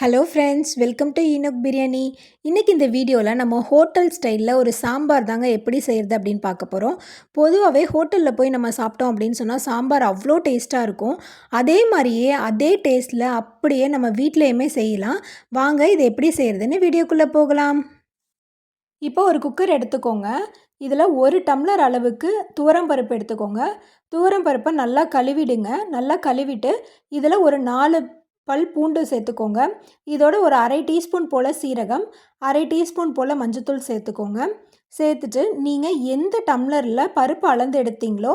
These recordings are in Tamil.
Hello friends welcome to Enoch biryani இன்றைக்கி இந்த வீடியோவில் நம்ம ஹோட்டல் ஸ்டைலில் ஒரு சாம்பார் தாங்க எப்படி செய்கிறது அப்படின்னு பார்க்க போகிறோம் பொதுவாகவே ஹோட்டலில் போய் நம்ம சாப்பிட்டோம் அப்படின்னு சொன்னால் சாம்பார் அவ்வளோ டேஸ்ட்டாக இருக்கும். அதே மாதிரியே அதே டேஸ்ட்டில் அப்படியே நம்ம வீட்லேயுமே செய்யலாம். வாங்க இது எப்படி செய்கிறதுன்னு வீடியோக்குள்ளே போகலாம். இப்போ ஒரு குக்கர் எடுத்துக்கோங்க. இதில் ஒரு டம்ளர் அளவுக்கு துவரம்பருப்பு எடுத்துக்கோங்க. துவரம்பருப்பை நல்லா கழுவிடுங்க. நல்லா கழுவிட்டு இதில் ஒரு நாலு பல் பூண்டு சேர்த்துக்கோங்க. இதோட ஒரு அரை டீஸ்பூன் போல் சீரகம் அரை டீஸ்பூன் போல் மஞ்சத்தூள் சேர்த்துக்கோங்க. சேர்த்துட்டு நீங்கள் எந்த டம்ளரில் பருப்பு அளந்து எடுத்தீங்களோ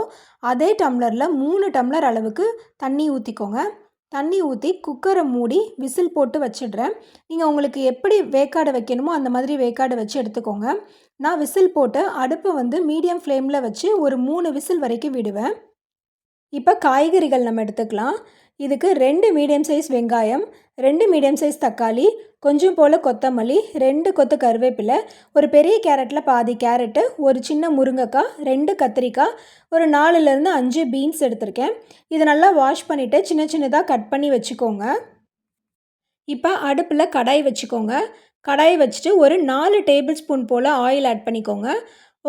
அதே டம்ளரில் மூணு டம்ளர் அளவுக்கு தண்ணி ஊற்றிக்கோங்க தண்ணி ஊற்றி குக்கரை மூடி விசில் போட்டு வச்சிடுறேன். நீங்கள் உங்களுக்கு எப்படி வேக்காடு வைக்கணுமோ அந்த மாதிரி வேக்காடு வச்சு எடுத்துக்கோங்க. நான் விசில் போட்டு அடுப்பை வந்து மீடியம் ஃப்ளேமில் வச்சு ஒரு மூணு விசில் வரைக்கும் விடுவேன். இப்போ காய்கறிகள் நம்ம எடுத்துக்கலாம். இதுக்கு ரெண்டு மீடியம் சைஸ் வெங்காயம் ரெண்டு மீடியம் சைஸ் தக்காளி கொஞ்சம் போல் கொத்தமல்லி ரெண்டு கொத்து கருவேப்பிலை ஒரு பெரிய கேரட்டில் பாதி கேரட்டு ஒரு சின்ன முருங்கைக்காய் ரெண்டு கத்திரிக்காய் ஒரு நாலுலேருந்து அஞ்சு பீன்ஸ் எடுத்திருக்கேன். இதை நல்லா வாஷ் பண்ணிவிட்டு சின்ன சின்னதாக கட் பண்ணி வச்சுக்கோங்க. இப்போ அடுப்பில் கடாய் வச்சுக்கோங்க. கடாய் வச்சுட்டு ஒரு நாலு டேபிள் ஸ்பூன் போல் ஆயில் ஆட் பண்ணிக்கோங்க.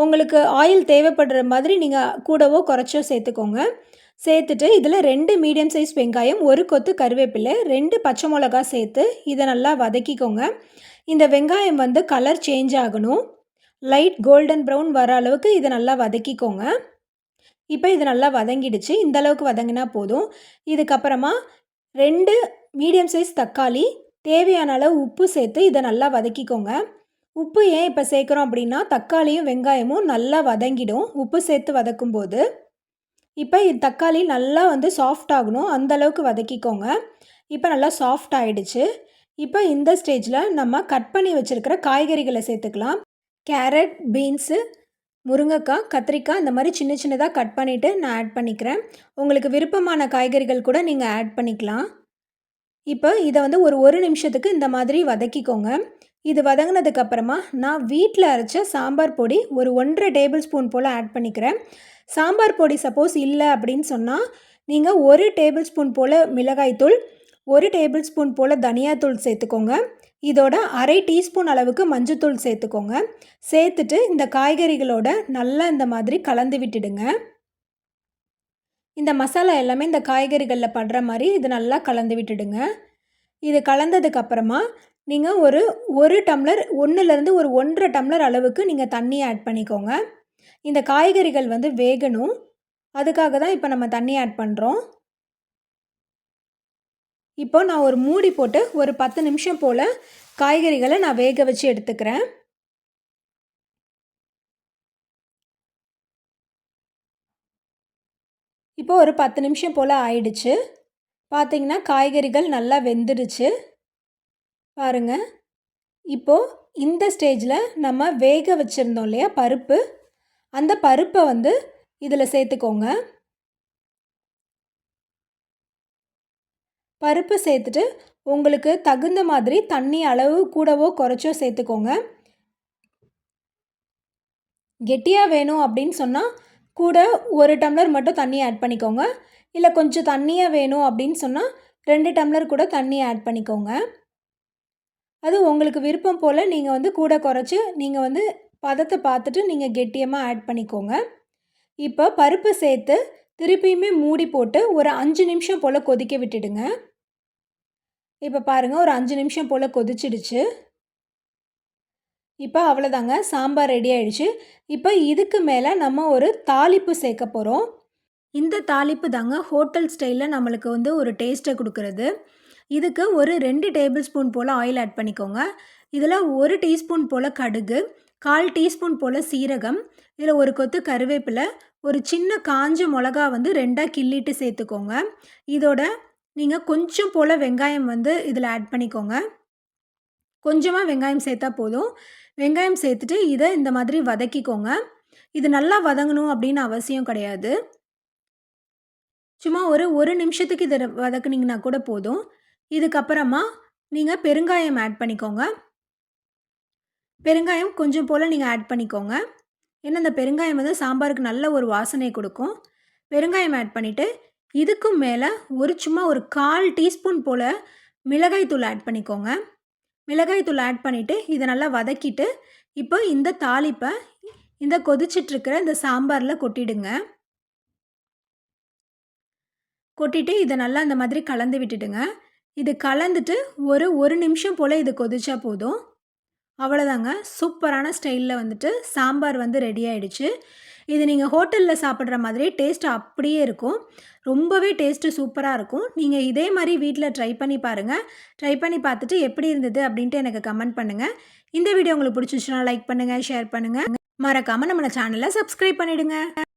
உங்களுக்கு ஆயில் தேவைப்படுற மாதிரி நீங்கள் கூடவோ குறைச்சோ சேர்த்துக்கோங்க. சேர்த்துட்டு இதில் ரெண்டு மீடியம் சைஸ் வெங்காயம் ஒரு கொத்து கருவேப்பிலை ரெண்டு பச்சை மிளகா சேர்த்து இதை நல்லா வதக்கிக்கோங்க. இந்த வெங்காயம் வந்து கலர் சேஞ்ச் ஆகணும். லைட் கோல்டன் ப்ரௌன் வர அளவுக்கு இதை நல்லா வதக்கிக்கோங்க. இப்போ இது நல்லா வதங்கிடுச்சு. இந்த அளவுக்கு வதங்கினா போதும். இதுக்கப்புறமா ரெண்டு மீடியம் சைஸ் தக்காளி தேவையான அளவு உப்பு சேர்த்து இதை நல்லா வதக்கிக்கோங்க. உப்பு ஏன் இப்போ சேர்க்குறோம் அப்படின்னா தக்காளியும் வெங்காயமும் நல்லா வதங்கிடும். உப்பு சேர்த்து வதக்கும்போது இப்போ இது தக்காளி நல்லா வந்து சாஃப்ட் ஆகணும். அந்தளவுக்கு வதக்கிக்கோங்க. இப்போ நல்லா சாஃப்ட் ஆகிடுச்சு இப்போ இந்த ஸ்டேஜில் நம்ம கட் பண்ணி வச்சுருக்கிற காய்கறிகளை சேர்த்துக்கலாம். கேரட் பீன்ஸு முருங்கைக்காய் கத்திரிக்காய் இந்த மாதிரி சின்ன சின்னதாக கட் பண்ணிவிட்டு நான் ஆட் பண்ணிக்கிறேன். உங்களுக்கு விருப்பமான காய்கறிகள் கூட நீங்கள் ஆட் பண்ணிக்கலாம். இப்போ இதை வந்து ஒரு ஒரு நிமிஷத்துக்கு இந்த மாதிரி வதக்கிக்கோங்க. இது வதங்கினதுக்கப்புறமா நான் வீட்டில் அரைச்ச சாம்பார் பொடி ஒரு ஒன்றரை டேபிள் ஸ்பூன் போல் ஆட் பண்ணிக்கிறேன். சாம்பார் பொடி சப்போஸ் இல்லை அப்படின்னு சொன்னால் நீங்கள் ஒரு டேபிள் ஸ்பூன் போல் மிளகாய்த்தூள் ஒரு டேபிள் ஸ்பூன் போல் தனியாத்தூள் சேர்த்துக்கோங்க. இதோட அரை டீஸ்பூன் அளவுக்கு மஞ்சத்தூள் சேர்த்துக்கோங்க. சேர்த்துட்டு இந்த காய்கறிகளோட நல்லா இந்த மாதிரி கலந்து விட்டுடுங்க. இந்த மசாலா எல்லாமே இந்த காய்கறிகளில் படுற மாதிரி இது நல்லா கலந்து விட்டுடுங்க. இது கலந்ததுக்கப்புறமா நீங்கள் ஒரு ஒரு டம்ளர் ஒன்றுலேருந்து ஒரு ஒன்றரை டம்ளர் அளவுக்கு நீங்கள் தண்ணி ஆட் பண்ணிக்கோங்க. இந்த காய்கறிகள் வந்து வேகணும். அதுக்காக தான் இப்போ நம்ம தண்ணி ஆட் பண்ணுறோம் இப்போ நான் ஒரு மூடி போட்டு ஒரு பத்து நிமிஷம் போல் காய்கறிகளை நான் வேக வச்சு எடுத்துக்கிறேன். இப்போ ஒரு பத்து நிமிஷம் போல் ஆயிடுச்சு. பார்த்திங்கன்னா காய்கறிகள் நல்லா வெந்துடுச்சு. பாருங்கள் இப்போது இந்த ஸ்டேஜில் நம்ம வேக வச்சுருந்தோம் இல்லையா பருப்பு? அந்த பருப்பை வந்து இதில் சேர்த்துக்கோங்க. பருப்பு சேர்த்துட்டு உங்களுக்கு தகுந்த மாதிரி தண்ணி அளவு கூடவோ குறைச்சோ சேர்த்துக்கோங்க. கெட்டியாக வேணும் அப்படின்னு சொன்னால் கூட ஒரு டம்ளர் மட்டும் தண்ணி ஆட் பண்ணிக்கோங்க. இல்லை கொஞ்சம் தண்ணியாக வேணும் அப்படின்னு சொன்னால் ரெண்டு டம்ளர் கூட தண்ணி ஆட் பண்ணிக்கோங்க. அது உங்களுக்கு விருப்பம் போல் நீங்கள் வந்து கூட குறைச்சி நீங்கள் வந்து பதத்தை பார்த்துட்டு நீங்கள் கெட்டியமாக ஆட் பண்ணிக்கோங்க. இப்போ பருப்பு சேர்த்து திருப்பியுமே மூடி போட்டு ஒரு அஞ்சு நிமிஷம் போல் கொதிக்க விட்டுடுங்க. இப்போ பாருங்கள் ஒரு அஞ்சு நிமிஷம் போல் கொதிச்சிடுச்சு. இப்போ அவ்வளோதாங்க சாம்பார் ரெடி ஆகிடுச்சு இப்போ இதுக்கு மேலே நம்ம ஒரு தாளிப்பு சேர்க்க போகிறோம் இந்த தாளிப்பு தாங்க ஹோட்டல் ஸ்டைலில் நம்மளுக்கு வந்து ஒரு டேஸ்ட்டை கொடுக்குறது. இதுக்கு ஒரு ரெண்டு டேபிள் ஸ்பூன் போல் ஆயில் ஆட் பண்ணிக்கோங்க. இதில் ஒரு டீஸ்பூன் போல் கடுகு கால் டீஸ்பூன் போல் சீரகம் இதில் ஒரு கொத்து கருவேப்பிலை ஒரு சின்ன காஞ்ச மிளகா வந்து ரெண்டாக கிள்ளிட்டு சேர்த்துக்கோங்க. இதோட நீங்கள் கொஞ்சம் போல் வெங்காயம் வந்து இதில் ஆட் பண்ணிக்கோங்க. கொஞ்சமாக வெங்காயம் சேர்த்தா போதும். வெங்காயம் சேர்த்துட்டு இதை இந்த மாதிரி வதக்கிக்கோங்க. இது நல்லா வதங்கணும் அப்படின்னு அவசியம் கிடையாது. சும்மா ஒரு ஒரு நிமிஷத்துக்கு இதை வதக்குனிங்கன்னா கூட போதும். இதுக்கப்புறமா நீங்கள் பெருங்காயம் ஆட் பண்ணிக்கோங்க. பெருங்காயம் கொஞ்சம் போல் நீங்கள் ஆட் பண்ணிக்கோங்க. ஏன்னா இந்த பெருங்காயம் வந்து சாம்பாருக்கு நல்ல ஒரு வாசனை கொடுக்கும். பெருங்காயம் ஆட் பண்ணிவிட்டு இதுக்கும் மேலே ஒரு சும்மா ஒரு கால் டீஸ்பூன் போல் மிளகாய் தூள் ஆட் பண்ணிக்கோங்க. மிளகாய் தூள் ஆட் பண்ணிவிட்டு இதை நல்லா வதக்கிட்டு இப்போ இந்த தாளிப்பை இந்த கொதிச்சிட்ருக்கிற இந்த சாம்பாரில் கொட்டிடுங்க. கொட்டிட்டு இதை நல்லா அந்த மாதிரி கலந்து விட்டுடுங்க. இது கலந்துட்டு ஒரு ஒரு நிமிஷம் போல் இது கொதிச்சா போதும். அவ்வளோதாங்க சூப்பரான ஸ்டைலில் வந்துட்டு சாம்பார் வந்து ரெடி ஆயிடுச்சு. இது நீங்கள் ஹோட்டலில் சாப்பிட்ற மாதிரி டேஸ்ட் அப்படியே இருக்கும். ரொம்பவே டேஸ்ட்டு சூப்பராக இருக்கும். நீங்கள் இதே மாதிரி வீட்டில் ட்ரை பண்ணி பாருங்கள் ட்ரை பண்ணி பார்த்துட்டு எப்படி இருந்தது அப்படின்ட்டு எனக்கு கமெண்ட் பண்ணுங்கள் இந்த வீடியோ உங்களுக்கு பிடிச்சிச்சுன்னா லைக் பண்ணுங்கள் ஷேர் பண்ணுங்கள் மறக்காமல் நம்மளை சேனலை சப்ஸ்கிரைப் பண்ணிவிடுங்க